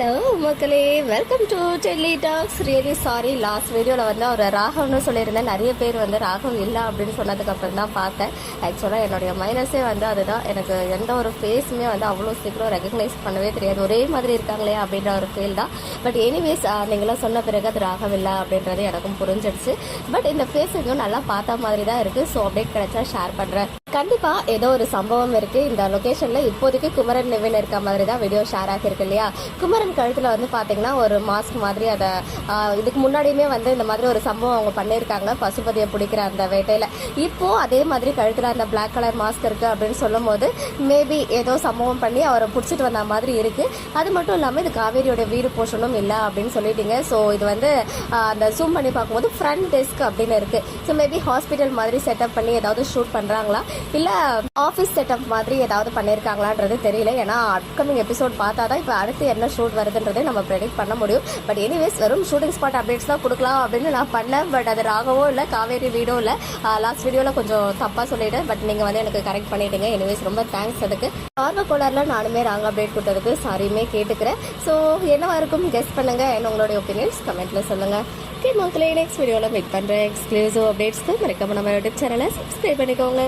Hello மக்களே welcome to Delhi talks really sorry last வீடியோவில் வந்து அவர் ராகவ்னு சொல்லியிருந்தேன். நிறைய பேர் வந்து ராகவ் இல்லை அப்படின்னு சொன்னதுக்கப்புறம் தான் பார்த்தேன். ஆக்சுவலாக என்னுடைய மைனஸே வந்து அதுதான். எனக்கு எந்த ஒரு ஃபேஸுமே வந்து அவ்வளோ சீக்கிரம் ரெகக்னைஸ் பண்ணவே தெரியாது. ஒரே மாதிரி இருக்காங்களே அப்படின்ற ஒரு ஃபீல் தான். பட் எனிவேஸ் நீங்களாம் சொன்ன பிறகு அது ராகவில்லா அப்படின்றது எனக்கும் புரிஞ்சிடுச்சு. பட் இந்த ஃபேஸ் இன்னும் நல்லா பார்த்த மாதிரி தான் இருக்குது ஸோ அப்டேட் கிடைச்சா ஷேர் பண்ணுறேன் கண்டிப்பா ஏதோ ஒரு சம்பவம் இருக்கு. இந்த லொகேஷன்ல இப்போதைக்கு குமரன் நிவின் இருக்க மாதிரி தான் வீடியோ ஷேர் ஆகிருக்கு இல்லையா? குமரன் கழுத்துல வந்து பாத்தீங்கன்னா ஒரு மாஸ்க் மாதிரி அதை இதுக்கு முன்னாடியுமே வந்து இந்த மாதிரி ஒரு சம்பவம் அவங்க பண்ணியிருக்காங்க. பசுபதியை பிடிக்கிற அந்த வேட்டையில. இப்போ அதே மாதிரி கழுத்துல அந்த பிளாக் கலர் மாஸ்க் இருக்கு அப்படின்னு சொல்லும் போது மேபி ஏதோ சம்பவம் பண்ணி அவரை பிடிச்சிட்டு வந்த மாதிரி இருக்கு. அது மட்டும் இல்லாம இது காவேரியோட வீடு போஷனும் இல்லை அப்படின்னு சொல்லிட்டீங்க. ஸோ இது வந்து அந்த ஜூம் பண்ணி பார்க்கும்போது ஃப்ரண்ட் டெஸ்க் அப்படின்னு இருக்கு. ஸோ மேபி ஹாஸ்பிட்டல் மாதிரி செட்டப் பண்ணி ஏதாவது ஷூட் பண்ணுறாங்களா இல்லை ஆஃபீஸ் செட்டப் மாதிரி ஏதாவது பண்ணியிருக்காங்களான்றது தெரியல. ஏன்னா அப்கமிங் எபிசோட் பார்த்தா தான் இப்போ அடுத்து என்ன ஷூட் வருதுன்றதை நம்ம ப்ரெடிக்ட் பண்ண முடியும். பட் எனிவேஸ் வெறும் ஷூட்டிங் ஸ்பாட் அப்டேட்ஸ் தான் கொடுக்கலாம் அப்படின்னு நான் பண்ணேன் பட் அது ராகவோ இல்லை காவேரி வீடோ இல்லை லாஸ்ட் வீடியோவில் கொஞ்சம் தப்பாக சொல்லிட்டேன். பட் நீங்கள் வந்து எனக்கு கரெக்ட் பண்ணிட்டீங்க. எனிவேஸ் ரொம்ப தேங்க்ஸ் அதுக்கு. ஆர்வ கோளாறுல நானுமே ராங் அப்டேட் கொடுத்ததுக்கு சாரியுமே கேட்டுக்கிறேன். ஸோ என்னவா இருக்கும்? கெஸ்ட் பண்ணுங்க என்ன உங்களுடைய ஒப்பீனியன்ஸ் கமெண்ட்ல சொல்லுங்க. ஓகே மக்களே நெக்ஸ்ட் வீடியோவில் மீட் பண்ணுறேன் எக்ஸ்க்ளூசிவ் அப்டேட்ஸ்க்கு மறக்காம நம்ம யூடியூப் சேனலை சப்ஸ்கிரைப் பண்ணிக்கோங்க.